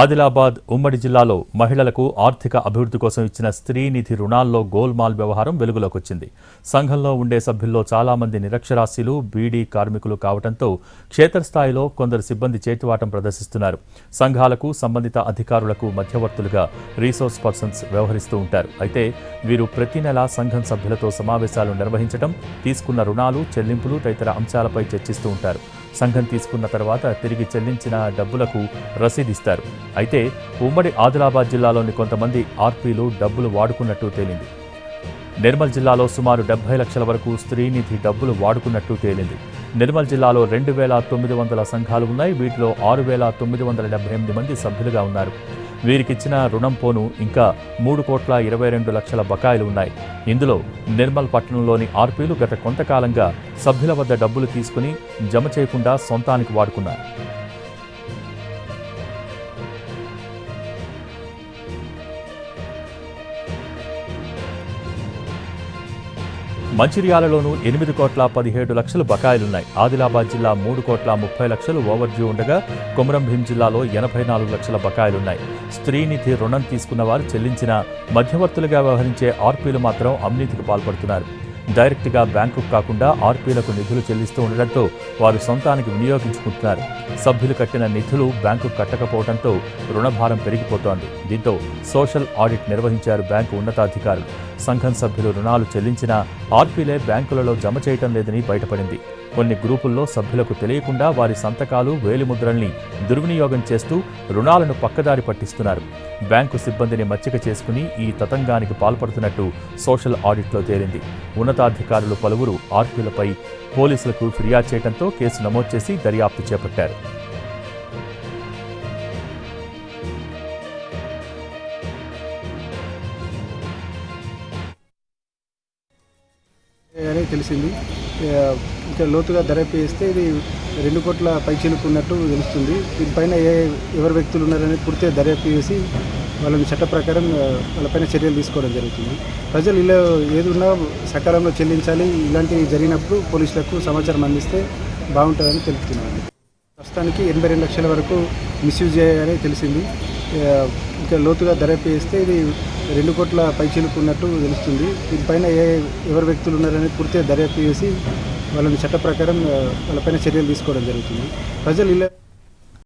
ఆదిలాబాద్ ఉమ్మడి జిల్లాలో మహిళలకు ఆర్థిక అభివృద్ధి కోసం ఇచ్చిన స్త్రీ నిధి రుణాల్లో గోల్మాల్ వ్యవహారం వెలుగులోకి వచ్చింది సంఘంలో ఉండే సభ్యుల్లో చాలామంది నిరక్షరాస్యులు బీడీ కార్మికులు కావడంతో క్షేత్రస్థాయిలో కొందరు సిబ్బంది చేతివాటం ప్రదర్శిస్తున్నారు. సంఘాలకు సంబంధిత అధికారులకు మధ్యవర్తులుగా రీసోర్స్ పర్సన్స్ వ్యవహరిస్తూ ఉంటారు. అయితే వీరు ప్రతి నెలా సంఘం సభ్యులతో సమావేశాలు నిర్వహించడం తీసుకున్న రుణాలు చెల్లింపులు తదితర అంశాలపై చర్చిస్తూ ఉంటారు. సంఘం తీసుకున్న తర్వాత తిరిగి చెల్లించిన డబ్బులకు రసీదిస్తారు. అయితే ఉమ్మడి ఆదిలాబాద్ జిల్లాలోని కొంతమంది ఆర్పీలు డబ్బులు వాడుకున్నట్టు తేలింది. నిర్మల్ జిల్లాలో సుమారు డెబ్బై లక్షల వరకు స్త్రీనిధి డబ్బులు వాడుకున్నట్టు తేలింది. నిర్మల్ జిల్లాలో రెండు వేల తొమ్మిది వందల సంఘాలు ఉన్నాయి. వీటిలో ఆరు వేల తొమ్మిది వందల డెబ్బై ఎనిమిది మంది సభ్యులుగా ఉన్నారు. వీరికిచ్చిన రుణం పోను ఇంకా మూడు కోట్ల ఇరవై రెండు లక్షల బకాయిలు ఉన్నాయి. ఇందులో నిర్మల్ పట్టణంలోని ఆర్పీలు గత కొంతకాలంగా సభ్యుల వద్ద డబ్బులు తీసుకుని జమ చేయకుండా సొంతానికి వాడుకున్నారు. మంచిర్యాలలోనూ ఎనిమిది కోట్ల పదిహేడు లక్షలు బకాయిలున్నాయి. ఆదిలాబాద్ జిల్లా మూడు కోట్ల ముప్పై లక్షలు ఓవర్డ్యూ ఉండగా కొమరంభీం జిల్లాలో ఎనభై నాలుగు లక్షల బకాయిలున్నాయి. స్త్రీనిధి రుణం తీసుకున్న వారు చెల్లించిన మధ్యవర్తులుగా వ్యవహరించే ఆర్పీలు మాత్రం అవినీతికి పాల్పడుతున్నారు. డైరెక్ట్గా బ్యాంకుకు కాకుండా ఆర్పీలకు నిధులు చెల్లిస్తూ ఉండడంతో వారు సొంతానికి వినియోగించుకుంటున్నారు. సభ్యులు కట్టిన నిధులు బ్యాంకు కట్టకపోవడంతో రుణభారం పెరిగిపోతోంది. దీంతో సోషల్ ఆడిట్ నిర్వహించారు బ్యాంకు ఉన్నతాధికారులు. సంఘం సభ్యులు రుణాలు చెల్లించినా ఆర్పీలే బ్యాంకులలో జమ చేయటం లేదని బయటపడింది. కొన్ని గ్రూపుల్లో సభ్యులకు తెలియకుండా వారి సంతకాలు వేలిముద్రల్ని దుర్వినియోగం చేస్తూ రుణాలను పక్కదారి పట్టిస్తున్నారు. బ్యాంకు సిబ్బందిని మచ్చిక చేసుకుని ఈ తతంగానికి పాల్పడుతున్నట్టు సోషల్ ఆడిట్లో తేలింది. ఉన్నతాధికారులు పలువురు ఆర్పీలపై పోలీసులకు ఫిర్యాదు చేయడంతో కేసు నమోదు చేసి దర్యాప్తు చేపట్టారు. అని తెలిసింది. ఇంకా లోతుగా దర్యాప్తు చేస్తే ఇది రెండు కోట్ల పైచీలకు ఉన్నట్టు తెలుస్తుంది. దీనిపైన ఏ ఎవరు వ్యక్తులు ఉన్నారని పూర్తిగా దర్యాప్తు చేసి వాళ్ళని చట్ట ప్రకారం వాళ్ళపైన చర్యలు తీసుకోవడం జరుగుతుంది. ప్రజలు ఇలా ఏది ఉన్నా సకాలంలో చెల్లించాలి. ఇలాంటివి జరిగినప్పుడు పోలీసులకు సమాచారం అందిస్తే బాగుంటుందని తెలుపుతున్నాను ప్రస్తుతానికి ఎనభై రెండు లక్షల వరకు మిస్యూజ్ అయ్యాయని తెలిసింది. ఇంకా లోతుగా దర్యాప్తు చేస్తే ఇది రెండు కోట్ల పైచీలకు ఉన్నట్టు తెలుస్తుంది. దీనిపైన ఏ ఎవరు వ్యక్తులు ఉన్నారని పూర్తిగా దర్యాప్తు చేసి వాళ్ళని చట్ట ప్రకారం వాళ్ళపైన చర్యలు తీసుకోవడం జరుగుతుంది. ప్రజలు ఇలా